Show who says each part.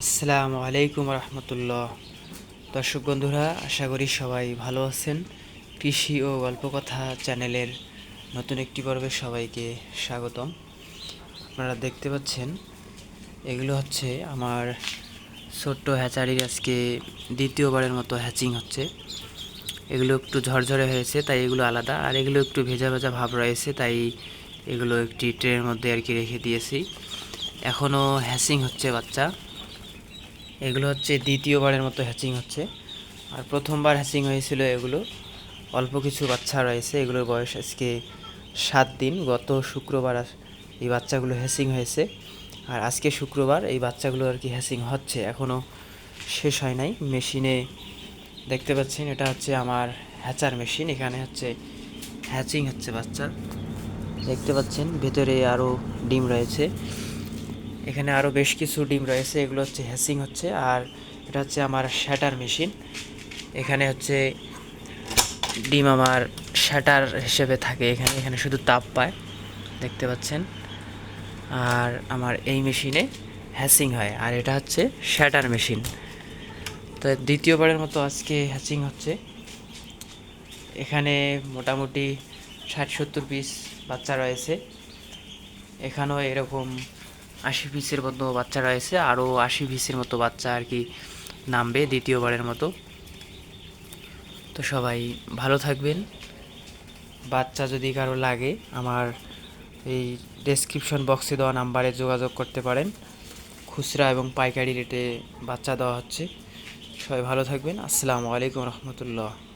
Speaker 1: আসসালামু আলাইকুম রহমতুল্লাহ। দর্শক বন্ধুরা, আশা করি সবাই ভালো আছেন। কৃষি ও গল্পকথা চ্যানেলের নতুন একটি পর্বে সবাইকে স্বাগতম। আপনারা দেখতে পাচ্ছেন, এগুলো হচ্ছে আমার ছোট্ট হ্যাচারির আজকে দ্বিতীয়বারের মতো হ্যাচিং হচ্ছে। এগুলো একটু ঝরঝরে হয়েছে, তাই এগুলো আলাদা। আর এগুলো একটু ভেজা ভেজা ভাব রয়েছে, তাই এগুলো একটি ট্রেনের মধ্যে আর কি রেখে দিয়েছি। এখনও হ্যাচিং হচ্ছে বাচ্চা। এগুলো হচ্ছে দ্বিতীয়বারের মতো হ্যাচিং হচ্ছে। আর প্রথমবার হ্যাচিং হয়েছিল এগুলো। অল্প কিছু বাচ্চা রয়েছে, এগুলোর বয়স আজকে সাত দিন। গত শুক্রবার এই বাচ্চাগুলো হ্যাচিং হয়েছে। আর আজকে শুক্রবার এই বাচ্চাগুলো আর কি হ্যাচিং হচ্ছে। এখনও শেষ হয় নাই। মেশিনে দেখতে পাচ্ছেন, এটা হচ্ছে আমার হ্যাচার মেশিন এখানে হচ্ছে হ্যাচিং হচ্ছে বাচ্চার। দেখতে পাচ্ছেন, ভেতরে আরও ডিম রয়েছে। এখানে আরও বেশ কিছু ডিম রয়েছে, এগুলো হচ্ছে হ্যাসিং হচ্ছে, আর এটা হচ্ছে আমার শ্যাটার মেশিন। এখানে হচ্ছে ডিম আমার শ্যাটার হিসেবে থাকে এখানে এখানে শুধু তাপ পায়, দেখতে পাচ্ছেন। আর আমার এই মেশিনে হ্যাসিং হয়, আর এটা হচ্ছে শ্যাটার মেশিন। তো দ্বিতীয়বারের মতো আজকে হ্যাচিং হচ্ছে। এখানে মোটামুটি ষাট সত্তর পিস বাচ্চা রয়েছে। এখানেও এরকম আশি পিসের মতো বাচ্চা রয়েছে, আরও আশি পিসের মতো বাচ্চা আর কি নামবে দ্বিতীয়বারের মতো। তো সবাই ভালো থাকবেন। বাচ্চা যদি কারও লাগে, আমার এই ডেসক্রিপশন বক্সে দেওয়া নাম্বারে যোগাযোগ করতে পারেন। খুচরা এবং পাইকারি রেটে বাচ্চা দেওয়া হচ্ছে। সবাই ভালো থাকবেন। আসসালামু আলাইকুম রহমতুল্লাহ।